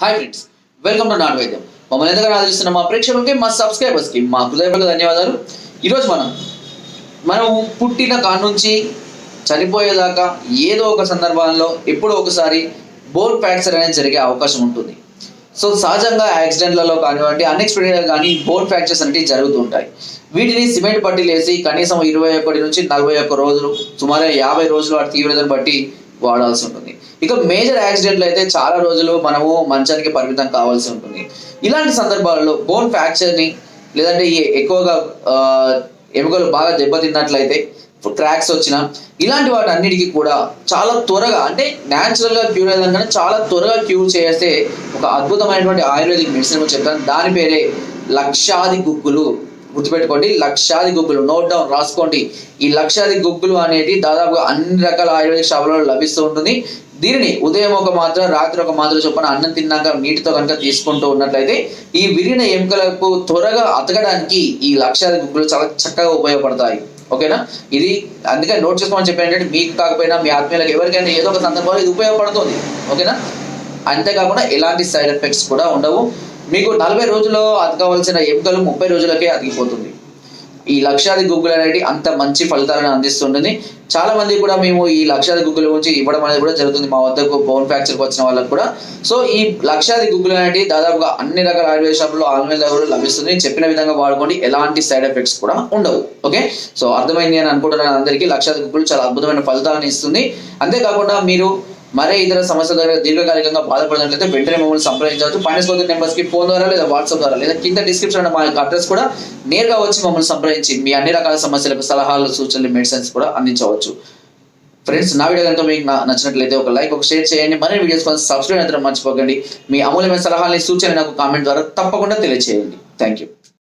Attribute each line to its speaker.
Speaker 1: Hi friends welcome to నాన్ వైద్యం మమ్మల్ని ఎంతగానో ఆదరిస్తున్న మా ప్రేక్షకులకి మా సబ్స్క్రైబర్స్కి మా హృదయపూర్వక ధన్యవాదాలు. ఈరోజు మనం మనం పుట్టిన కాడ నుంచి చనిపోయేదాకా ఏదో ఒక సందర్భంలో ఎప్పుడో ఒకసారి బోర్ ఫ్రాక్చర్ అనేది జరిగే అవకాశం ఉంటుంది. సో సహజంగా యాక్సిడెంట్లలో కానివ్వండి అన్ఎక్స్పెక్టెడ్గా కానీ బోన్ ఫ్రాక్చర్స్ అనేవి జరుగుతుంటాయి వీటిని సిమెంట్ పట్టి వేసి కనీసం ఇరవై ఒకటి నుంచి నలభై ఒక్క రోజులు సుమారు యాభై రోజులు వాటి తీవ్రతను బట్టి వాడాల్సి ఉంటుంది. ఇక మేజర్ యాక్సిడెంట్లు అయితే చాలా రోజులు మనము మంచానికి పరిమితం కావాల్సి ఉంటుంది. ఇలాంటి సందర్భాల్లో బోన్ ఫ్రాక్చర్ని లేదంటే ఎక్కువగా ఎముకలు బాగా దెబ్బతిన్నట్లయితే క్రాక్స్ వచ్చిన ఇలాంటి వాటి అన్నిటికీ కూడా చాలా త్వరగా అంటే న్యాచురల్గా క్యూర్ అయ్యేదానికన్నా చాలా త్వరగా క్యూర్ చేస్తే ఒక అద్భుతమైనటువంటి ఆయుర్వేదిక్ మెడిసిన్ చెప్తాను దాని పేరే లక్షాది గుగ్గులు. గుర్తుపెట్టుకోండి లక్షాది గుగ్గులు నోట్ డౌన్ రాసుకోండి. ఈ లక్షాది గుగ్గులు అనేది దాదాపుగా అన్ని రకాల ఆయుర్వేదిక షాపులలో లభిస్తూ ఉంటుంది. దీనిని ఉదయం ఒక మాత్ర రాత్రి ఒక మాత్ర చొప్పున అన్నం తిన్నాక నీటితో కనుక తీసుకుంటూ ఉన్నట్లయితే ఈ విరిగిన ఎముకలకు త్వరగా అతకడానికి ఈ లక్షాది గుగ్గులు చాలా చక్కగా ఉపయోగపడతాయి. ఓకేనా? ఇది అందుకే నోట్ చేసుకోమని చెప్పానంటే మీకు కాకపోయినా మీ ఆత్మీయులకు ఎవరికైనా ఏదో ఒక సందర్భంలో ఇది ఉపయోగపడుతుంది. ఓకేనా? అంతేకాకుండా ఎలాంటి సైడ్ ఎఫెక్ట్స్ కూడా ఉండవు. మీకు నలభై రోజుల్లో అతకవలసిన ఎముకలు ముప్పై రోజులకే అతికిపోతుంది. ఈ లక్షాది గుగ్గులు అనేది అంత మంచి ఫలితాలను అందిస్తుంటుంది. చాలా మంది కూడా మేము ఈ లక్షాది గుగ్గుల గురించి ఇవ్వడం అనేది కూడా జరుగుతుంది మా వద్దకు బోన్ ఫ్రాక్చర్కి వచ్చిన వాళ్ళకు కూడా. సో ఈ లక్షాది గుగ్గులు అనేవి దాదాపుగా అన్ని రకాల ఆయుర్వేద షాపులో ఆన్లైన్ కూడా లభిస్తుంది. చెప్పిన విధంగా వాడుకోండి. ఎలాంటి సైడ్ ఎఫెక్ట్స్ కూడా ఉండవు. ఓకే? సో అర్థమైంది అని అనుకుంటున్నాను అందరికీ. లక్షాది గుగ్గులు చాలా అద్భుతమైన ఫలితాలను ఇస్తుంది. అంతేకాకుండా మీరు మరే ఇతర సమస్యల ద్వారా దీర్ఘకాలికంగా బాధపడినట్లయితే వెంటనే మమ్మల్ని సంప్రదించవచ్చు. ఫైనాన్స్ కోత నెంబర్స్కి ఫోన్ ద్వారా లేదా వాట్సాప్ ద్వారా లేదా కింద డిస్క్రిప్షన్ మా యొక్క అడ్రస్ కూడా నేరుగా వచ్చి మమ్మల్ని సంప్రదించి మీ అన్ని రకాల సమస్యలకు సలహాలు సూచనలు మెడిసిన్స్ కూడా అందించవచ్చు. ఫ్రెండ్స్ నా వీడియో కనుక మీకు నచ్చినట్లయితే ఒక లైక్ ఒక షేర్ చేయండి. మరిన్ని వీడియోస్ కోసం సబ్స్క్రైబ్ అయితే మర్చిపోకండి. మీ అమూల్యమైన సలహాలని సూచనలు నాకు కామెంట్ ద్వారా తప్పకుండా తెలియజేయండి థ్యాంక్ యూ